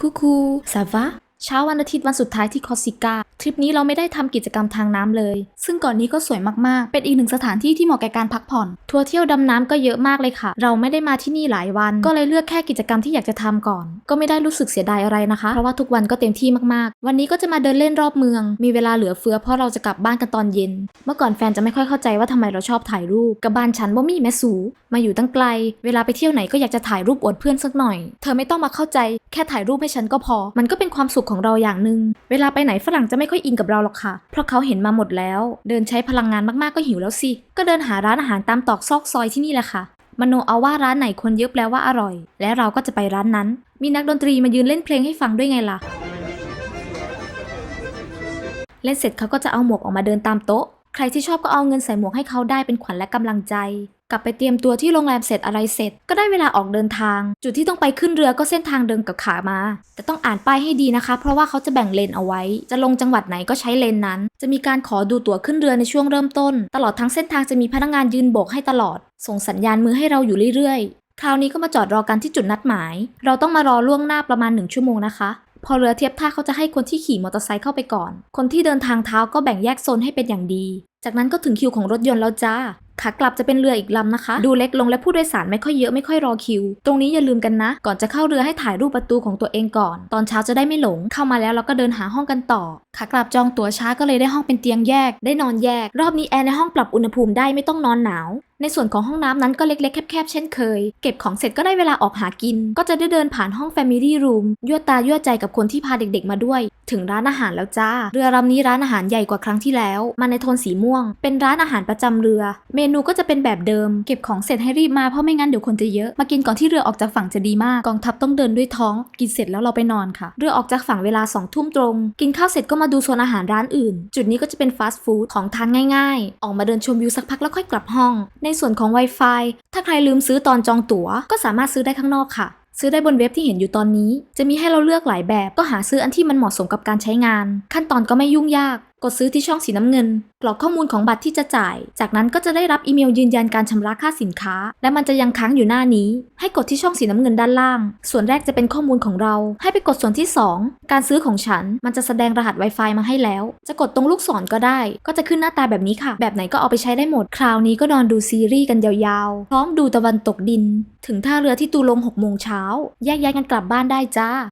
คูคูซาฟาเช้าวันอาทิตย์วันสุดท้ายที่คอสิกา ทริปนี้เราไม่ได้ทำกิจกรรมทางน้ำเลย ซึ่งก่อนนี้ก็สวยมากๆ เป็นอีกหนึ่งสถานที่ที่เหมาะแก่การพักผ่อน ทัวร์เที่ยวดำน้ำก็เยอะมากเลยค่ะ เราไม่ได้มาที่นี่หลายวัน ก็เลยเลือกแค่กิจกรรมที่อยากจะทำก่อน ก็ไม่ได้รู้สึกเสียดายอะไรนะคะ เพราะว่าทุกวันก็เต็มที่มากๆ วันนี้ก็จะมาเดินเล่นรอบเมือง มีเวลาเหลือเฟือเพราะเราจะกลับบ้านกันตอนเย็น เมื่อก่อนแฟนจะไม่ค่อยเข้าใจว่าทำไมเราชอบถ่ายรูป กับบ้านฉันบ่มีแม่สูมาอยู่ตั้งไกล เวลาไปเที่ยวไหนก็อยากจะถ่ายรูปอวดเพื่อนสักหน่อย เธอไม่ต้องมาเข้าใจ แค่ถ่ายรูปให้ฉันก็พอ มันก็เป็นความสุขของเราอย่างหนึ่งเวลาไปไหนฝรั่งจะไม่ค่อยอินกับเราหรอกค่ะ เพราะเขาเห็นมาหมดแล้ว เดินใช้พลังงานมากๆก็หิวแล้วสิ ก็เดินหาร้านอาหารตามตอกซอกซอยที่นี่แหละค่ะ มโนเอาว่าร้านไหนคนเยอะแปลว่าอร่อย และเราก็จะไปร้านนั้น มีนักดนตรีมายืนเล่นเพลงให้ฟังด้วยไงล่ะ เล่นเสร็จเขาก็จะเอาหมวกออกมาเดินตามโต๊ะ ใครที่ชอบก็เอาเงินใส่หมวกให้เขาได้เป็นขวัญและกำลังใจ กลับไปเตรียมตัวที่โรงแรมเสร็จอะไรเสร็จ ก็ได้เวลาออกเดินทาง จุดที่ต้องไปขึ้นเรือก็เส้นทางเดินกับขามา แต่ต้องอ่านป้ายให้ดีนะคะ เพราะว่าเขาจะแบ่งเลนเอาไว้ จะลงจังหวัดไหนก็ใช้เลนนั้น จะมีการขอดูตั๋วขึ้นเรือในช่วงเริ่มต้น ตลอดทั้งเส้นทางจะมีพนักงานยืนโบกให้ตลอด ส่งสัญญาณมือให้เราอยู่เรื่อยๆ คราวนี้ก็มาจอดรอกันที่จุดนัดหมาย เราต้องมารอล่วงหน้าประมาณหนึ่งชั่วโมงนะคะพอเรือเทียบท่าเขาจะให้คนที่ขี่มอเตอร์ไซค์เข้าไปก่อน คนที่เดินทางเท้าก็แบ่งแยกโซนให้เป็นอย่างดี จากนั้นก็ถึงคิวของรถยนต์แล้วจ้า ขากลับจะเป็นเรืออีกลำนะคะ ดูเล็กลงและผู้โดยสารไม่ค่อยเยอะไม่ค่อยรอคิว ตรงนี้อย่าลืมกันนะ ก่อนจะเข้าเรือให้ถ่ายรูปประตูของตัวเองก่อน ตอนเช้าจะได้ไม่หลง เข้ามาแล้วเราก็เดินหาห้องกันต่อ ขากลับจองตั๋วช้าก็เลยได้ห้องเป็นเตียงแยก ได้นอนแยก รอบนี้แอร์ในห้องปรับอุณหภูมิได้ไม่ต้องนอนหนาวในส่วนของห้องน้ำนั้นก็เล็กๆ แคบๆ เช่นเคย เก็บของเสร็จก็ได้เวลาออกหากิน ก็จะได้เดินผ่านห้อง Family Room ยั่วตายั่วใจกับคนที่พาเด็กๆ มาด้วย ถึงร้านอาหารแล้วจ้า เรือลำนี้ร้านอาหารใหญ่กว่าครั้งที่แล้ว มาในโทนสีม่วง เป็นร้านอาหารประจำเรือ เมนูก็จะเป็นแบบเดิม เก็บของเสร็จให้รีบมาเพราะไม่งั้นเดี๋ยวคนจะเยอะ มากินก่อนที่เรือออกจากฝั่งจะดีมาก กองทัพต้องเดินด้วยท้อง กินเสร็จแล้วเราไปนอนค่ะ เรือออกจากฝั่งเวลา2องทุ่มตรง กินข้าวเสร็จก็มาดูโซนอาหารร้านอื่น จุดนี้ก็จะเป็นฟาสต์ฟู้ดของทานง่าย ๆ ออกมาเดินชมวิวสักพักแล้วค่อยกลับห้อง ในส่วนของ Wi-Fi ถ้าใครลืมซื้อตอนจองตั๋ว ก็สามารถซื้อได้ข้างนอกค่ะ ซื้อได้บนเว็บที่เห็นอยู่ตอนนี้ จะมีให้เราเลือกหลายแบบก็หาซื้ออันที่มันเหมาะสมกับการใช้งาน ขั้นตอนก็ไม่ยุ่งยาก กดซื้อที่ช่องสีน้ำเงิน กรอกข้อมูลของบัตรที่จะจ่าย จากนั้นก็จะได้รับอีเมลยืนยันการชำระค่าสินค้า และมันจะยังค้างอยู่หน้านี้ ให้กดที่ช่องสีน้ำเงินด้านล่าง ส่วนแรกจะเป็นข้อมูลของเรา ให้ไปกดส่วนที่ 2 การซื้อของฉัน มันจะแสดงรหัส Wi-Fi มาให้แล้ว จะกดตรงลูกศรก็ได้ ก็จะขึ้นหน้าตาแบบนี้ค่ะ แบบไหนก็เอาไปใช้ได้หมด คราวนี้ก็นอนดูซีรีส์กันยาวๆ พร้อมดูตะวันตกดิน ถึงท่าเรือที่ตูลง6โมงเช้าแยกย้ายกันกลับบ้านได้จ้า